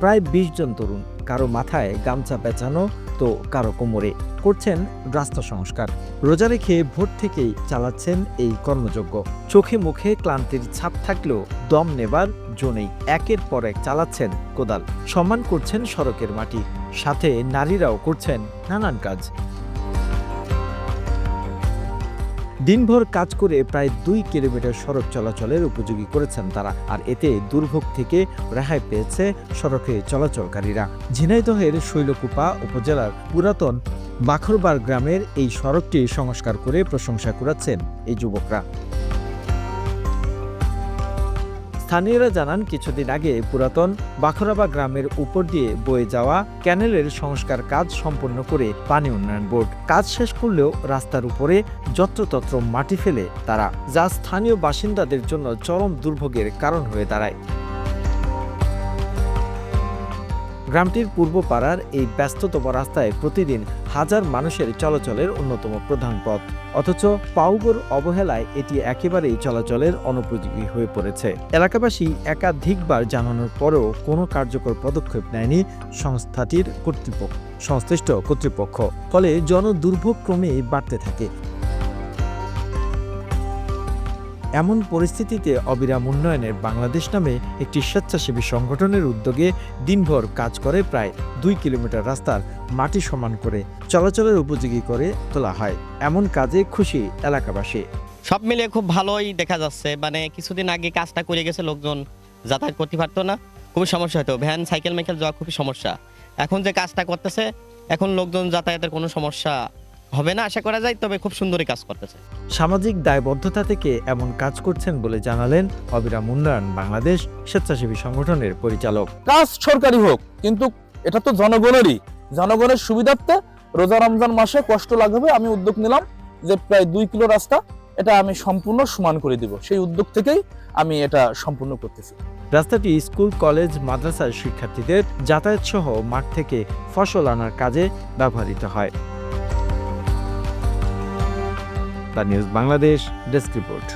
প্রায় বিশ জন তরুণ, কারও মাথায় গামছা পেঁচানো তো কারও কোমরে, করছেন রাস্তা সংস্কার। রোজা রেখে ভোর থেকেই চালাচ্ছেন এই কর্মযজ্ঞ। চোখে মুখে ক্লান্তির ছাপ থাকলেও দম নেবার জোনেই একের পর এক চালাচ্ছেন কোদাল। সম্মান করছেন সড়কের মাটি, সাথে নারীরাও করছেন নানান কাজ। দিনভর কাজ করে প্রায় দুই কিলোমিটার সড়ক চলাচলের উপযোগী করেছেন তারা, আর এতে দুর্ভোগ থেকে রেহাই পেয়েছে সড়কে চলাচলকারীরা। ঝিনাইদহের শৈলকুপা উপজেলার পুরাতন মাখরবার গ্রামের এই সড়কটি সংস্কার করে প্রশংসা করেছেন এই যুবকরা। স্থানীয়রা জানান, কিছুদিন আগে পুরাতন বাখরাবা গ্রামের উপর দিয়ে বয়ে যাওয়া ক্যানেলের সংস্কার কাজ সম্পন্ন করে পানি উন্নয়ন বোর্ড। কাজ শেষ করলেও রাস্তার উপরে যত্রতত্র মাটি ফেলে তারা, যা স্থানীয় বাসিন্দাদের জন্য চরম দুর্ভোগের কারণ হয়ে দাঁড়ায়। গ্রামটির পূর্ব পাড়ার এই ব্যস্ততম রাস্তায় প্রতিদিন হাজার মানুষের চলাচলের অন্যতম প্রধান পথ। অথচ পাউগর অবহেলায় এটি একেবারেই চলাচলের অনুপযোগী হয়ে পড়েছে। এলাকাবাসী একাধিকবার জানানোর পরেও কোনো কার্যকর পদক্ষেপ নেয়নি সংস্থাটির কর্তৃপক্ষ, সংশ্লিষ্ট কর্তৃপক্ষ। ফলে জনদুর্ভোগ ক্রমেই বাড়তে থাকে। এমন পরিস্থিতিতে অবিরাম উন্নয়নের বাংলাদেশ নামে একটি স্বেচ্ছাসেবী সংগঠনের উদ্যোগে দিনভর কাজ করে প্রায় দুই কিলোমিটার রাস্তার মাটি সমান করে চলাচলের উপযোগী করে তোলা হয়। এমন কাজে খুশি এলাকাবাসী। সব মিলিয়ে খুব ভালোই দেখা যাচ্ছে। মানে কিছুদিন আগে কাজটা করে গেছে লোকজন, যাতায়াত করতে পারতো না। খুবই সমস্যা হতো। ভ্যান, সাইকেল, মাইকেল যাওয়া খুবই সমস্যা। এখন যে কাজটা করতেছে, এখন লোকজন যাতায়াতের কোনো সমস্যা হবে না আশা করা যায় তবে খুব সুন্দরই কাজ করতেছে। সামাজিক দায়বদ্ধতা থেকে এমন কাজ করছেন বলে জানালেন অবিরাম উন্নয়ন বাংলাদেশ স্বেচ্ছাসেবী সংগঠনের পরিচালক। কাজ সরকারি হোক কিন্তু এটা তো জনগণেরই। জনগণের সুবিধার্থে রোজা রমজান মাসে কষ্ট লাগবে আমি উদ্যোগ নিলাম যে প্রায় দুই কিলো রাস্তা এটা আমি সম্পূর্ণ সমান করে দিব। সেই উদ্যোগ থেকেই আমি এটা সম্পূর্ণ করতেছি। রাস্তাটি স্কুল কলেজ মাদ্রাসার শিক্ষার্থীদের যাতায়াত সহ মাঠ থেকে ফসল আনার কাজে ব্যবহৃত হয়। The news Bangladesh desk report.